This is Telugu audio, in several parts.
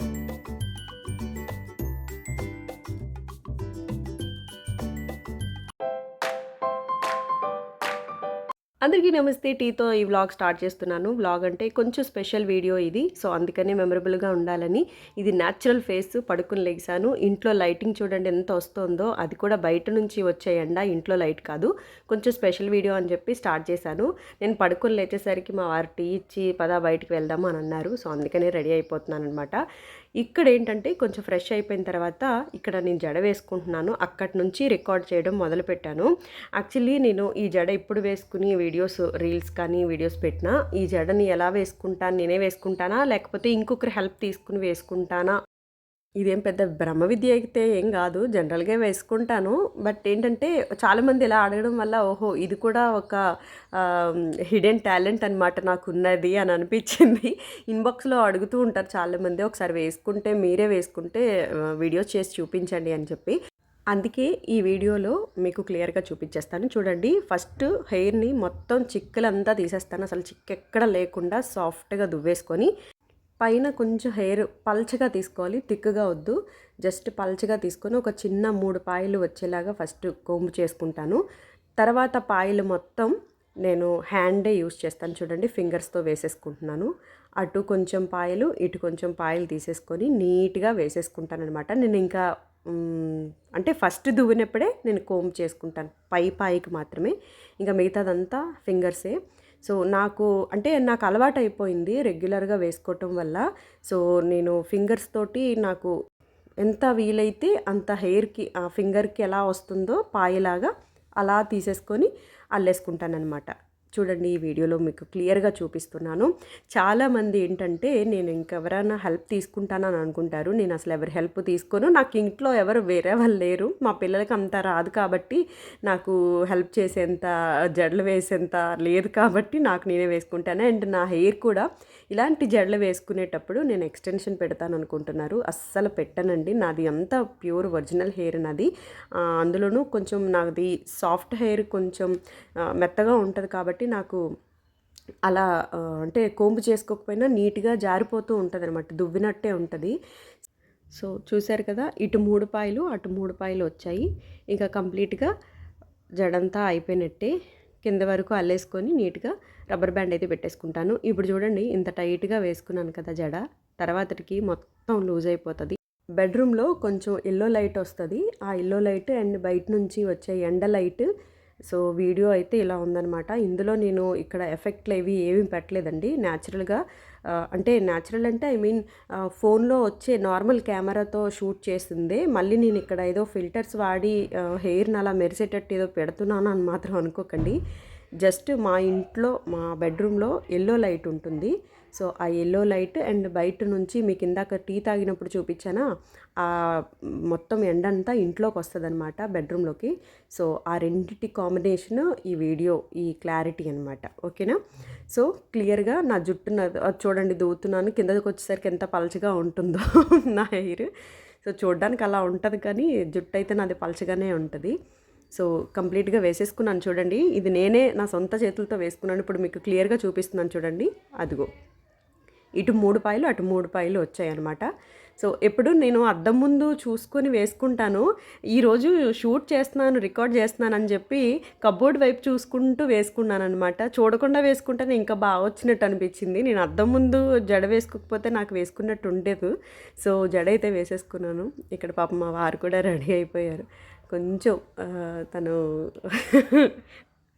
うん。అందరికీ నమస్తే టీతో ఈ వ్లాగ్ స్టార్ట్ చేస్తున్నాను. వ్లాగ్ అంటే కొంచెం స్పెషల్ వీడియో ఇది. సో అందుకనే మెమరబుల్గా ఉండాలని. ఇది న్యాచురల్ ఫేస్ పడుకుని లెగిసాను ఇంట్లో లైటింగ్ చూడండి ఎంత వస్తుందో. అది కూడా బయట నుంచి వచ్చే ఎండ ఇంట్లో లైట్ కాదు. కొంచెం స్పెషల్ వీడియో అని చెప్పి స్టార్ట్ చేశాను. నేను పడుకుని లేచేసరికి మా వారు టీ ఇచ్చి పదా బయటికి వెళ్దాము అని అన్నారు. సో అందుకనే రెడీ అయిపోతున్నాను అనమాట ఇక్కడ ఏంటంటే కొంచెం ఫ్రెష్ అయిపోయిన తర్వాత ఇక్కడ నేను జడ వేసుకుంటున్నాను. అక్కడి నుంచి రికార్డ్ చేయడం మొదలుపెట్టాను. యాక్చువల్లీ నేను ఈ జడ ఇప్పుడు వేసుకుని వీడియోస్ రీల్స్ కానీ వీడియోస్ పెట్టినా ఈ జడని ఎలా వేసుకుంటాను నేనే వేసుకుంటానా? లేకపోతే ఇంకొకరి హెల్ప్ తీసుకుని వేసుకుంటానా? ఇదేం పెద్ద బ్రహ్మ విద్య అయితే ఏం కాదు జనరల్గా వేసుకుంటాను. బట్ ఏంటంటే చాలామంది ఇలా అడగడం వల్ల ఓహో ఇది కూడా ఒక హిడెన్ టాలెంట్ అనమాట నాకు ఉన్నది అని అనిపించింది. ఇన్బాక్స్లో అడుగుతూ ఉంటారు చాలామంది ఒకసారి వేసుకుంటే మీరే వేసుకుంటే వీడియోస్ చేసి చూపించండి అని చెప్పి. అందుకే ఈ వీడియోలో మీకు క్లియర్గా చూపించేస్తాను. చూడండి ఫస్ట్ హెయిర్ని మొత్తం చిక్కులంతా తీసేస్తాను. అసలు చిక్కు ఎక్కడ లేకుండా సాఫ్ట్గా దువ్వేసుకొని పైన కొంచెం హెయిర్ పల్చగా తీసుకోవాలి థిక్గా వద్దు. జస్ట్ పల్చగా తీసుకొని ఒక చిన్న మూడు పాయలు వచ్చేలాగా ఫస్ట్ కోంబు చేసుకుంటాను. తర్వాత పాయలు మొత్తం నేను హ్యాండే యూస్ చేస్తాను చూడండి ఫింగర్స్తో వేసేసుకుంటున్నాను. అటు కొంచెం పాయలు ఇటు కొంచెం పాయలు తీసేసుకొని నీట్గా వేసేసుకుంటాను అనమాట నేను ఇంకా అంటే ఫస్ట్ దువ్వినప్పుడే నేను కోమ్ చేసుకుంటాను పై పాయికి మాత్రమే. ఇంకా మిగతాదంతా ఫింగర్సే. సో నాకు అంటే నాకు అలవాటు అయిపోయింది రెగ్యులర్గా వేసుకోవటం వల్ల. సో నేను ఫింగర్స్ తోటి నాకు ఎంత వీలైతే అంత హెయిర్కి ఆ ఫింగర్కి ఎలా వస్తుందో పాయలాగా అలా తీసేసుకొని అల్లేసుకుంటాను అనమాట చూడండి ఈ వీడియోలో మీకు క్లియర్గా చూపిస్తున్నాను. చాలామంది ఏంటంటే నేను ఇంకెవరైనా హెల్ప్ తీసుకుంటానని అనుకుంటారు. నేను అసలు ఎవరి హెల్ప్ తీసుకోను. నాకు ఇంట్లో ఎవరు వేరే వాళ్ళు లేరు. మా పిల్లలకి అంత రాదు కాబట్టి నాకు హెల్ప్ చేసేంత జడలు వేసేంత లేదు కాబట్టి నాకు నేనే వేసుకుంటాను. అండ్ నా హెయిర్ కూడా ఇలాంటి జడలు వేసుకునేటప్పుడు నేను ఎక్స్టెన్షన్ పెడతాను అనుకుంటున్నారు. అస్సలు పెట్టనండి. నాది అంత ప్యూర్ ఒరిజినల్ హెయిర్ నాది. అందులోనూ కొంచెం నాది సాఫ్ట్ హెయిర్ కొంచెం మెత్తగా ఉంటుంది కాబట్టి కాబట్టి నాకు అలా అంటే కోంపు చేసుకోకపోయినా నీట్గా జారిపోతూ ఉంటుంది అనమాట దువ్వినట్టే ఉంటుంది. సో చూశారు కదా ఇటు మూడు పాయలు అటు మూడు పాయలు వచ్చాయి. ఇంకా కంప్లీట్గా జడంతా అయిపోయినట్టే కింద వరకు అల్లేసుకొని నీట్గా రబ్బర్ బ్యాండ్ అయితే పెట్టేసుకుంటాను. ఇప్పుడు చూడండి ఇంత టైట్గా వేసుకున్నాను కదా జడ తర్వాతకి మొత్తం లూజ్ అయిపోతుంది. బెడ్రూమ్లో కొంచెం ఎల్లో లైట్ వస్తుంది. ఆ ఎల్లో లైట్ అండ్ బయట నుంచి వచ్చే ఎండ లైట్ సో వీడియో అయితే ఇలా ఉందనమాట ఇందులో నేను ఇక్కడ ఎఫెక్ట్లు ఏవి ఏమీ పెట్టలేదండి. న్యాచురల్గా అంటే న్యాచురల్ అంటే ఐ మీన్ ఫోన్లో వచ్చే నార్మల్ కెమెరాతో షూట్ చేసిందే. మళ్ళీ నేను ఇక్కడ ఏదో ఫిల్టర్స్ వాడి హెయిర్ని అలా మెరిసేటట్టు ఏదో పెడుతున్నాను అని మాత్రం అనుకోకండి. జస్ట్ మా ఇంట్లో మా బెడ్రూమ్లో ఎల్లో లైట్ ఉంటుంది. సో ఆ ఎల్లో లైట్ అండ్ బయట నుంచి మీకు ఇందాక టీ తాగినప్పుడు చూపించానా? ఆ మొత్తం ఎండంతా ఇంట్లోకి వస్తుంది అనమాట బెడ్రూమ్లోకి సో ఆ రెండింటి కాంబినేషన్ ఈ వీడియో ఈ క్లారిటీ అనమాట ఓకేనా సో క్లియర్గా నా జుట్టు చూడండి దూతున్నాను. కిందకి వచ్చేసరికి ఎంత పలచగా ఉంటుందో నా హెయిర్ సో చూడడానికి అలా ఉంటుంది కానీ జుట్టు అయితే నాది పలచగానే ఉంటుంది. సో కంప్లీట్గా వేసేసుకున్నాను చూడండి. ఇది నేనే నా సొంత చేతులతో వేసుకున్నాను. ఇప్పుడు మీకు క్లియర్గా చూపిస్తున్నాను చూడండి. అదిగో. ఇటు మూడు పాయలు అటు మూడు పాయలు వచ్చాయన్నమాట. సో ఎప్పుడు నేను అద్దం ముందు చూసుకొని వేసుకుంటాను. ఈరోజు షూట్ చేస్తున్నాను రికార్డ్ చేస్తున్నాను అని చెప్పి కబోర్డ్ వైపు చూసుకుంటూ వేసుకున్నాను అనమాట చూడకుండా వేసుకుంటేనే ఇంకా బాగా వచ్చినట్టు అనిపించింది. నేను అద్దం ముందు జడ వేసుకోకపోతే నాకు వేసుకున్నట్టు ఉండేది. సో జడ అయితే వేసేసుకున్నాను. ఇక్కడ పాప మా వారు కూడా రెడీ అయిపోయారు. కొంచెం తను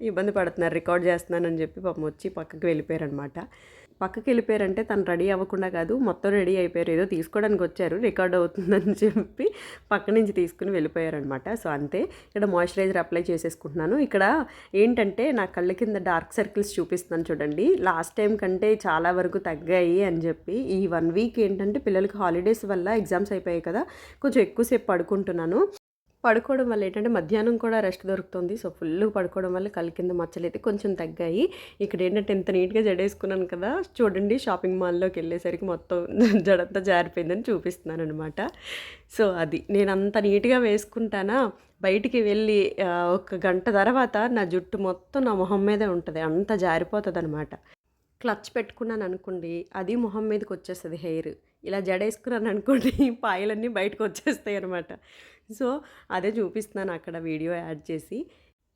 ఇబ్బంది పడుతున్నారు రికార్డ్ చేస్తున్నానని చెప్పి పాపం వచ్చి పక్కకి వెళ్ళిపోయారనమాట. పక్కకి వెళ్ళిపోయారంటే తను రెడీ అవ్వకుండా కాదు మొత్తం రెడీ అయిపోయారు ఏదో తీసుకోవడానికి వచ్చారు రికార్డ్ అవుతుందని చెప్పి పక్క నుంచి తీసుకుని వెళ్ళిపోయారనమాట. సో అంతే ఇక్కడ మాయిశ్చరైజర్ అప్లై చేసేసుకుంటున్నాను. ఇక్కడ ఏంటంటే నా కళ్ళ కింద డార్క్ సర్కిల్స్ చూపిస్తున్నాను చూడండి. లాస్ట్ టైం కంటే చాలా వరకు తగ్గాయి అని చెప్పి ఈ వన్ వీక్ ఏంటంటే పిల్లలకి హాలిడేస్ వల్ల ఎగ్జామ్స్ అయిపోయాయి కదా కొంచెం ఎక్కువసేపు పడుకుంటున్నాను. పడుకోవడం వల్ల ఏంటంటే మధ్యాహ్నం కూడా రెస్ట్ దొరుకుతుంది. సో ఫుల్ పడుకోవడం వల్ల కళ్ళ కింద మచ్చలు అయితే కొంచెం తగ్గాయి. ఇక్కడ ఏంటంటే ఎంత నీట్గా జడేసుకున్నాను కదా చూడండి షాపింగ్ మాల్లోకి వెళ్ళేసరికి మొత్తం జడంతా జారిపోయిందని చూపిస్తున్నాను అనమాట సో అది. నేను అంత నీట్గా వేసుకుంటానా బయటికి వెళ్ళి ఒక గంట తర్వాత నా జుట్టు మొత్తం నా మొహం మీదే ఉంటుంది. అంత జారిపోతుంది అనమాట క్లచ్ పెట్టుకున్నాను అనుకోండి అది మొహం మీదకి వచ్చేస్తుంది హెయిర్. ఇలా జడేసుకున్నాను అనుకోండి పాయలన్నీ బయటకు వచ్చేస్తాయి అనమాట సో అదే చూపిస్తున్నాను అక్కడ వీడియో యాడ్ చేసి.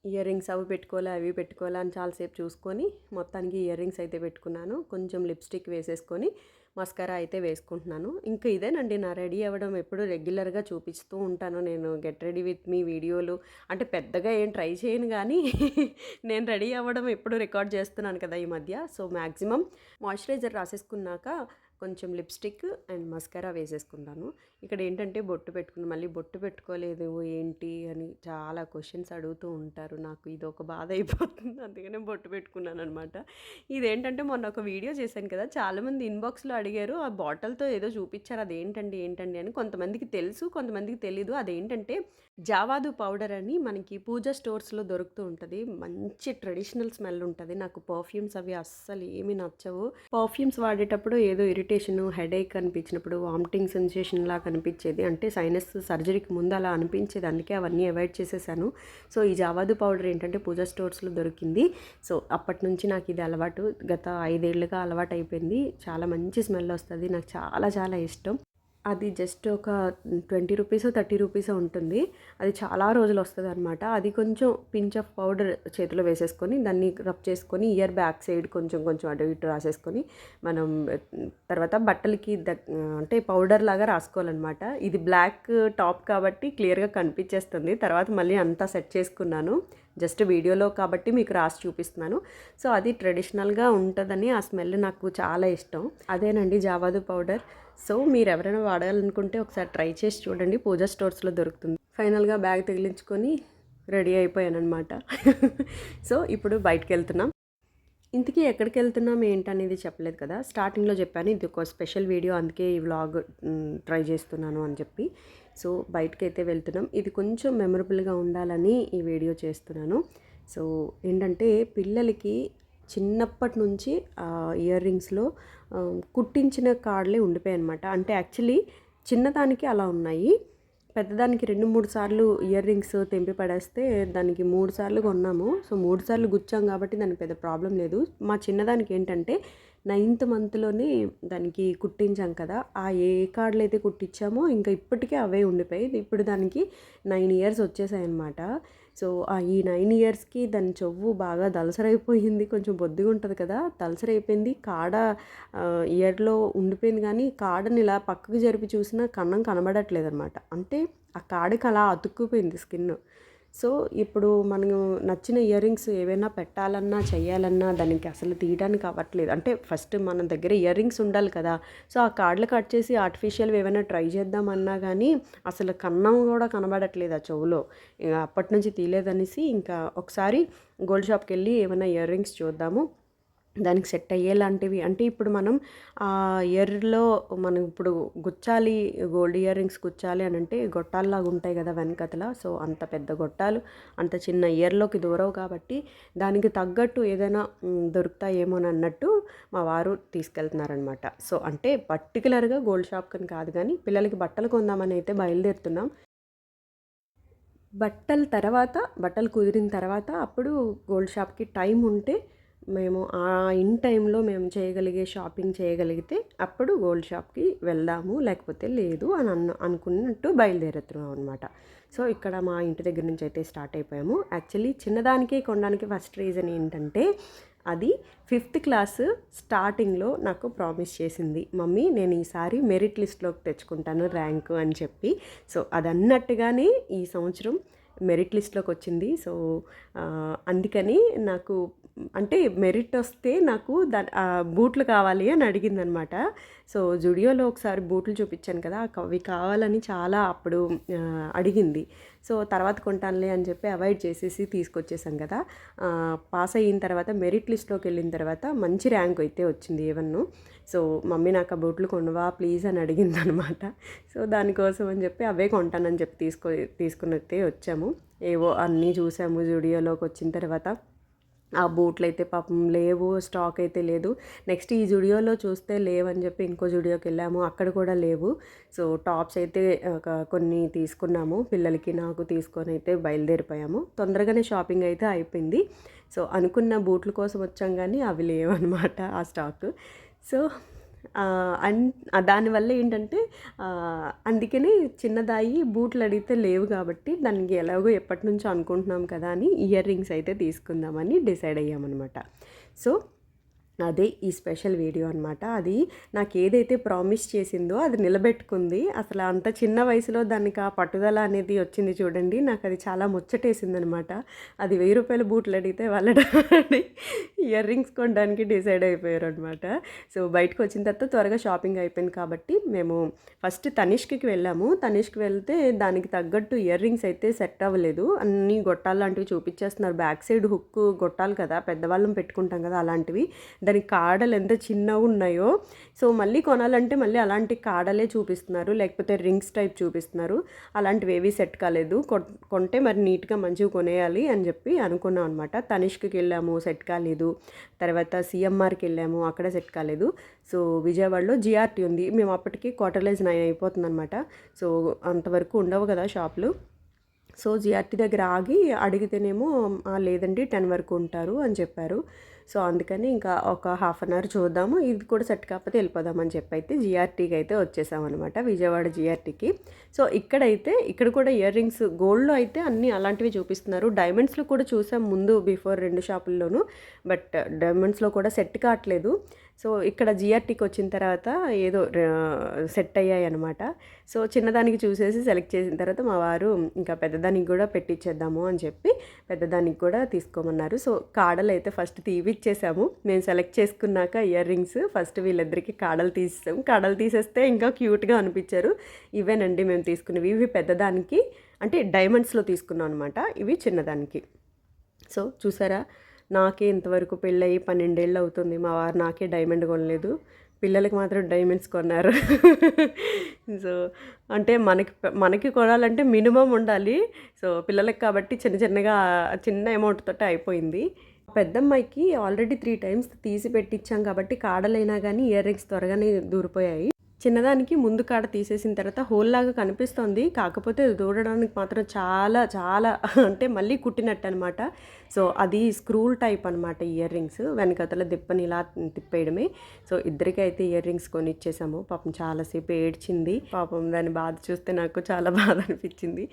ఇయర్ రింగ్స్ అవి పెట్టుకోవాలి అవి పెట్టుకోవాలి అని చాలాసేపు చూసుకొని మొత్తానికి ఇయర్ రింగ్స్ అయితే పెట్టుకున్నాను. కొంచెం లిప్స్టిక్ వేసేసుకొని మస్కారా అయితే వేసుకుంటున్నాను. ఇంకా ఇదేనండి నా రెడీ అవ్వడం ఎప్పుడు రెగ్యులర్గా చూపిస్తూ ఉంటాను. నేను గెట్ రెడీ విత్ మీ వీడియోలు. అంటే పెద్దగా ఏం ట్రై చేయను కానీ నేను రెడీ అవ్వడం ఎప్పుడు రికార్డ్ చేస్తున్నాను కదా ఈ మధ్య. సో మ్యాక్సిమం మాయిశ్చరైజర్ రాసేసుకున్నాక కొంచెం లిప్స్టిక్ అండ్ మస్కారా వేసేసుకున్నాను ఇక్కడ ఏంటంటే బొట్టు పెట్టుకుని మళ్ళీ బొట్టు పెట్టుకోలేదు ఏంటి అని చాలా క్వశ్చన్స్ అడుగుతూ ఉంటారు. నాకు ఇది ఒక బాధ అయిపోతుంది అందుకనే బొట్టు పెట్టుకున్నాను అనమాట ఇదేంటంటే మొన్న ఒక వీడియో చేశాను కదా చాలామంది ఇన్బాక్స్లో అడిగారు ఆ బాటిల్తో ఏదో చూపించారు అదేంటండి ఏంటండి? అని. కొంతమందికి తెలుసు కొంతమందికి తెలీదు. అదేంటంటే జావాదు పౌడర్ అని మనకి పూజ స్టోర్స్లో దొరుకుతూ ఉంటుంది. మంచి ట్రెడిషనల్ స్మెల్ ఉంటుంది. నాకు పర్ఫ్యూమ్స్ అవి అస్సలు ఏమి నచ్చవు. పర్ఫ్యూమ్స్ వాడేటప్పుడు ఏదో ఇరిటేషను హెడేక్ అనిపించినప్పుడు వామిటింగ్ సెన్సేషన్ లాగా అనిపించేది. అంటే సైనస్ సర్జరీకి ముందు అలా అనిపించేది అందుకే అవన్నీ అవాయిడ్ చేసేసాను. సో ఈ జావాదు పౌడర్ ఏంటంటే పూజ స్టోర్స్లో దొరికింది. సో అప్పటి నుంచి నాకు ఇది అలవాటు. గత ఐదేళ్ళుగా అలవాటు అయిపోయింది చాలా మంచి స్మెల్ వస్తుంది. నాకు చాలా చాలా ఇష్టం. అది జస్ట్ ఒక ట్వంటీ రూపీస్ థర్టీ రూపీస్ ఉంటుంది. అది చాలా రోజులు వస్తుంది అనమాట అది కొంచెం పించ్ ఆఫ్ పౌడర్ చేతిలో వేసేసుకొని దాన్ని రబ్ చేసుకొని ఇయర్ బ్యాక్ సైడ్ కొంచెం కొంచెం అటు ఇటు రాసేసుకొని మనం తర్వాత బట్టలకి అంటే పౌడర్ లాగా రాసుకోవాలన్నమాట. ఇది బ్లాక్ టాప్ కాబట్టి క్లియర్గా కనిపించేస్తుంది. తర్వాత మళ్ళీ అంతా సెట్ చేసుకున్నాను. జస్ట్ వీడియోలో కాబట్టి మీకు రాసి చూపిస్తున్నాను. సో అది ట్రెడిషనల్గా ఉంటుందని ఆ స్మెల్ నాకు చాలా ఇష్టం. అదేనండి జావాదు పౌడర్. సో మీరు ఎవరైనా వాడాలనుకుంటే ఒకసారి ట్రై చేసి చూడండి. పూజా స్టోర్స్లో దొరుకుతుంది. ఫైనల్గా బ్యాగ్ తగిలించుకొని రెడీ అయిపోయానమాట సో ఇప్పుడు బయటకు వెళ్తున్నాం ఇంతకీ ఎక్కడికి వెళ్తున్నాం ఏంటనేది చెప్పలేదు కదా. స్టార్టింగ్లో చెప్పాను ఇది ఒక స్పెషల్ వీడియో అందుకే ఈ వ్లాగ్ ట్రై చేస్తున్నాను అని చెప్పి. సో బయటకి అయితే వెళ్తున్నాం. ఇది కొంచెం మెమరబుల్గా ఉండాలని ఈ వీడియో చేస్తున్నాను. సో ఏంటంటే పిల్లలకి చిన్నప్పటి నుంచి ఇయర్ రింగ్స్లో కుట్టించిన కార్డులే ఉండిపోయాయి అనమాట అంటే యాక్చువల్లీ చిన్నదానికి అలా ఉన్నాయి. పెద్దదానికి రెండు మూడు సార్లు ఇయర్ రింగ్స్ తెంపి పడేస్తే దానికి మూడు సార్లు కొన్నాము. సో మూడు సార్లు గుచ్చాం కాబట్టి దానికి పెద్ద ప్రాబ్లం లేదు. మా చిన్నదానికి ఏంటంటే నైన్త్ మంత్లోనే దానికి కుట్టించాం కదా ఆ ఏ కార్డులు అయితే కుట్టించామో ఇంకా ఇప్పటికే అవే ఉండిపోయి ఇప్పుడు దానికి నైన్ ఇయర్స్ వచ్చేసాయి అనమాట సో ఈ నైన్ ఇయర్స్కి దాని చెవు బాగా దలసరైపోయింది. కొంచెం బొద్దిగా ఉంటుంది కదా దలసరైపోయింది. కాడ ఇయర్లో ఉండిపోయింది కానీ కాడని ఇలా పక్కకు జరిపి చూసినా కన్నం కనబడట్లేదు అనమాట అంటే ఆ కాడకి అలా అతుక్కుపోయింది స్కిన్. సో ఇప్పుడు మనం నచ్చిన ఇయర్ రింగ్స్ ఏవైనా పెట్టాలన్నా చేయాలన్నా దానికి అసలు తీయడానికి అవ్వట్లేదు. అంటే ఫస్ట్ మన దగ్గర ఇయర్ రింగ్స్ ఉండాలి కదా. సో ఆ కార్డులు కట్ చేసి ఆర్టిఫిషియల్ ఏమైనా ట్రై చేద్దామన్నా కానీ అసలు కన్నం కూడా కనబడట్లేదు ఆ చెవులో. అప్పటి నుంచి తీయలేదనేసి ఇంకా ఒకసారి గోల్డ్ షాప్కి వెళ్ళి ఏమైనా ఇయర్ రింగ్స్ చూద్దాము. దానికి సెట్ అయ్యేలాంటివి. అంటే ఇప్పుడు మనం ఆ ఇయర్లో మనం ఇప్పుడు గుచ్చాలి గోల్డ్ ఇయర్ రింగ్స్ గుచ్చాలి అని అంటే గొట్టాల్లాగా ఉంటాయి కదా వెనకతల. సో అంత పెద్ద గొట్టాలు అంత చిన్న ఇయర్లోకి దూరవు కాబట్టి దానికి తగ్గట్టు ఏదైనా దొరుకుతాయేమో అన్నట్టు మా వారు తీసుకెళ్తున్నారనమాట సో అంటే పర్టికులర్గా గోల్డ్ షాప్ కని కాదు కానీ పిల్లలకి బట్టలు కొందామని అయితే బయలుదేరుతున్నాం. బట్టల తర్వాత బట్టలు కుదిరిన తర్వాత అప్పుడు గోల్డ్ షాప్కి టైం ఉంటే మేము ఆ ఇన్ టైంలో మేము చేయగలిగే షాపింగ్ చేయగలిగితే అప్పుడు గోల్డ్ షాప్కి వెళ్దాము లేకపోతే లేదు అని అన్న అనుకున్నట్టు బయలుదేరుతున్నాం అనమాట సో ఇక్కడ మా ఇంటి దగ్గర నుంచి అయితే స్టార్ట్ అయిపోయాము. యాక్చువల్లీ చిన్నదానికి కొనడానికి ఫస్ట్ రీజన్ ఏంటంటే అది ఫిఫ్త్ క్లాస్ స్టార్టింగ్లో నాకు ప్రామిస్ చేసింది. మమ్మీ నేను ఈసారి మెరిట్ లిస్ట్లోకి తెచ్చుకుంటాను ర్యాంకు అని చెప్పి. సో అది అన్నట్టుగానే ఈ సంవత్సరం మెరిట్ లిస్ట్లోకి వచ్చింది. సో అందుకని నాకు అంటే మెరిట్ వస్తే నాకు దా బూట్లు కావాలి అని అడిగిందనమాట. సో జుడియోలో ఒకసారి బూట్లు చూపించాను కదా అవి కావాలని చాలా అప్పుడు అడిగింది. సో తర్వాత కొంటానులే అని చెప్పి అవాయిడ్ చేసేసి తీసుకొచ్చేసాం కదా. పాస్ అయిన తర్వాత మెరిట్ లిస్ట్లోకి వెళ్ళిన తర్వాత మంచి ర్యాంక్ అయితే వచ్చింది ఏవన్ను. సో మమ్మీ నాకు ఆ బూట్లు కొనవా ప్లీజ్ అని అడిగింది అనమాట సో దానికోసం అని చెప్పి అవే కొంటానని చెప్పి తీసుకో తీసుకున్నట్టే వచ్చాము. ఏవో అన్నీ చూసాము జుడియోలోకి వచ్చిన తర్వాత. ఆ బూట్లు అయితే పాపం లేవు స్టాక్ అయితే లేదు. నెక్స్ట్ ఈ జుడియోలో చూస్తే లేవని చెప్పి ఇంకో జుడియోకి వెళ్ళాము. అక్కడ కూడా లేవు. సో టాప్స్ అయితే ఒక కొన్ని తీసుకున్నాము. పిల్లలకి నాకు తీసుకొని అయితే బయలుదేరిపోయాము. తొందరగానే షాపింగ్ అయితే అయిపోయింది. సో అనుకున్న బూట్ల కోసం వచ్చాం కానీ అవి లేవన్నమాట ఆ స్టాక్ సో అన్ దానివల్ల ఏంటంటే అందుకని చిన్నదాయి బూట్లు అడిగితే లేవు కాబట్టి దానికి ఎలాగో ఎప్పటి నుంచో అనుకుంటున్నాం కదా అని ఇయర్ రింగ్స్ అయితే తీసుకుందామని డిసైడ్ అయ్యామన్నమాట. సో అదే ఈ స్పెషల్ వీడియో అనమాట అది నాకు ఏదైతే ప్రామిస్ చేసిందో అది నిలబెట్టుకుంది. అసలు అంత చిన్న వయసులో దానికి ఆ పట్టుదల అనేది వచ్చింది చూడండి. నాకు అది చాలా ముచ్చటేసిందనమాట అది వెయ్యి రూపాయల బూట్లు అడిగితే వాళ్ళని ఇయర్ రింగ్స్ కొనడానికి డిసైడ్ అయిపోయారు అనమాట సో బయటకు వచ్చిన తర్వాత త్వరగా షాపింగ్ అయిపోయింది కాబట్టి మేము ఫస్ట్ తనిష్కి వెళ్ళాము. తనిష్కి వెళ్తే దానికి తగ్గట్టు ఇయర్ రింగ్స్ అయితే సెట్ అవ్వలేదు. అన్ని గొట్టాలు లాంటివి చూపించేస్తున్నారు. బ్యాక్ సైడ్ హుక్ గొట్టాలు కదా పెద్దవాళ్ళం పెట్టుకుంటాం కదా అలాంటివి. దాని కాడలు ఎంత చిన్నగా ఉన్నాయో. సో మళ్ళీ కొనాలంటే మళ్ళీ అలాంటి కాడలే చూపిస్తున్నారు. లేకపోతే రింగ్స్ టైప్ చూపిస్తున్నారు. అలాంటివి ఏవి సెట్ కాలేదు. కొంటే మరి నీట్గా మంచిగా కొనేయాలి అని చెప్పి అనుకున్నాం అనమాట తనిష్కి వెళ్ళాము సెట్ కాలేదు. తర్వాత సిఎంఆర్కి వెళ్ళాము అక్కడ సెట్ కాలేదు. సో విజయవాడలో జిఆర్టీ ఉంది. మేము అప్పటికి క్వార్టర్లైజ్ నైన్ అయిపోతుంది అనమాట సో అంతవరకు ఉండవు కదా షాపులు. సో జిఆర్టీ దగ్గర ఆగి అడిగితేనేమో లేదండి టెన్ వరకు ఉంటారు అని చెప్పారు. సో అందుకని ఇంకా ఒక హాఫ్ అన్ అవర్ చూద్దాము. ఇది కూడా సెట్ కాకపోతే వెళ్ళిపోదామని చెప్పి అయితే జిఆర్టీకి అయితే వచ్చేసామన్నమాట విజయవాడ జిఆర్టీకి సో ఇక్కడైతే ఇక్కడ కూడా ఇయర్ రింగ్స్ గోల్డ్లో అయితే అన్నీ అలాంటివి చూపిస్తున్నారు. డైమండ్స్లో కూడా చూసాం ముందు బిఫోర్ రెండు షాపుల్లోనూ బట్ డైమండ్స్లో కూడా సెట్ కావట్లేదు. సో ఇక్కడ జిఆర్టీకి వచ్చిన తర్వాత ఏదో సెట్ అయ్యాయి అనమాట సో చిన్నదానికి చూసేసి సెలెక్ట్ చేసిన తర్వాత మా వారు ఇంకా పెద్దదానికి కూడా పెట్టించేద్దాము అని చెప్పి పెద్దదానికి కూడా తీసుకోమన్నారు. సో కాడలు అయితే ఫస్ట్ తీవిచ్చేసాము మేము సెలెక్ట్ చేసుకున్నాక ఇయర్ రింగ్స్ ఫస్ట్ వీళ్ళిద్దరికి కాడలు తీసేసాం. కాడలు తీసేస్తే ఇంకా క్యూట్గా అనిపించారు. ఇవేనండి మేము తీసుకునేవి ఇవి పెద్దదానికి అంటే డైమండ్స్లో తీసుకున్నాం అనమాట ఇవి చిన్నదానికి. సో చూసారా? నాకే ఇంతవరకు పెళ్ళయి పన్నెండేళ్ళు అవుతుంది. మా వారు నాకే డైమండ్ కొనలేదు. పిల్లలకి మాత్రం డైమండ్స్ కొన్నారు. సో అంటే మనకి మనకి కొనాలంటే మినిమం ఉండాలి. సో పిల్లలకి కాబట్టి చిన్న చిన్నగా చిన్న అమౌంట్ తోటి అయిపోయింది. పెద్దమ్మాయికి ఆల్రెడీ త్రీ టైమ్స్ తీసి పెట్టించాం కాబట్టి కాడలైనా కానీ ఇయర్ రింగ్స్ త్వరగానే దూరిపోయాయి. చిన్నదానికి ముందు కాడ తీసేసిన తర్వాత హోల్ లాగా కనిపిస్తుంది. కాకపోతే దూడడానికి మాత్రం చాలా చాలా అంటే మళ్ళీ కుట్టినట్టు అనమాట సో అది స్క్రూల్ టైప్ అనమాట ఇయర్ రింగ్స్. వెనకతల దిప్పని ఇలా తిప్పేయడమే. సో ఇద్దరికి అయితే ఇయర్ రింగ్స్ కొని ఇచ్చేసాము పాపం చాలాసేపు ఏడ్చింది. పాపం దాని బాధ చూస్తే నాకు చాలా బాధ అనిపించింది.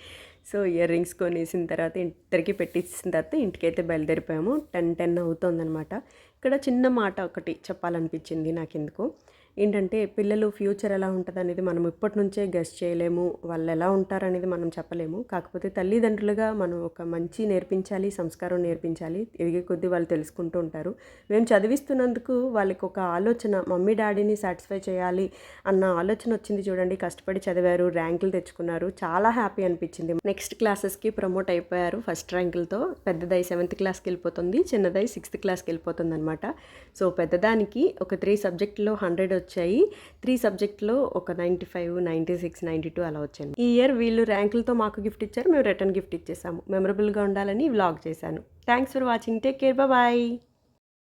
సో ఇయర్ రింగ్స్ కొనేసిన తర్వాత ఇద్దరికి పెట్టించిన తర్వాత ఇంటికైతే బయలుదేరిపోయాము. టెన్ టెన్ అవుతుందన్నమాట ఇక్కడ చిన్న మాట ఒకటి చెప్పాలనిపించింది నాకెందుకు. ఏంటంటే పిల్లలు ఫ్యూచర్ ఎలా ఉంటుంది అనేది మనం ఇప్పటి నుంచే గెస్ట్ చేయలేము వాళ్ళు ఎలా ఉంటారనేది మనం చెప్పలేము. కాకపోతే తల్లిదండ్రులుగా మనం ఒక మంచి నేర్పించాలి సంస్కారం నేర్పించాలి ఎదిగే కొద్దీ వాళ్ళు తెలుసుకుంటూ ఉంటారు. మేము చదివిస్తున్నందుకు వాళ్ళకి ఒక ఆలోచన మమ్మీ డాడీని సాటిస్ఫై చేయాలి అన్న ఆలోచన వచ్చింది చూడండి. కష్టపడి చదివారు ర్యాంకులు తెచ్చుకున్నారు. చాలా హ్యాపీ అనిపించింది. నెక్స్ట్ క్లాసెస్కి ప్రమోట్ అయిపోయారు ఫస్ట్ ర్యాంకులతో. పెద్దదై సెవెంత్ క్లాస్కి వెళ్ళిపోతుంది చిన్నదై సిక్స్త్ క్లాస్కి వెళ్ళిపోతుంది అనమాట సో పెద్దదానికి ఒక త్రీ సబ్జెక్టులో హండ్రెడ్ వచ్చాయి. త్రీ సబ్జెక్ట్లో ఒక ninety five ninety six ninety two అలా వచ్చాను ఈ ఇయర్ వీళ్ళు ర్యాంకులతో మాకు గిఫ్ట్ ఇచ్చారు. మేము రిటర్న్ గిఫ్ట్ ఇచ్చేసాము. మెమరబుల్గా ఉండాలని వ్లాగ్ చేశాను. Thanks for watching take care bye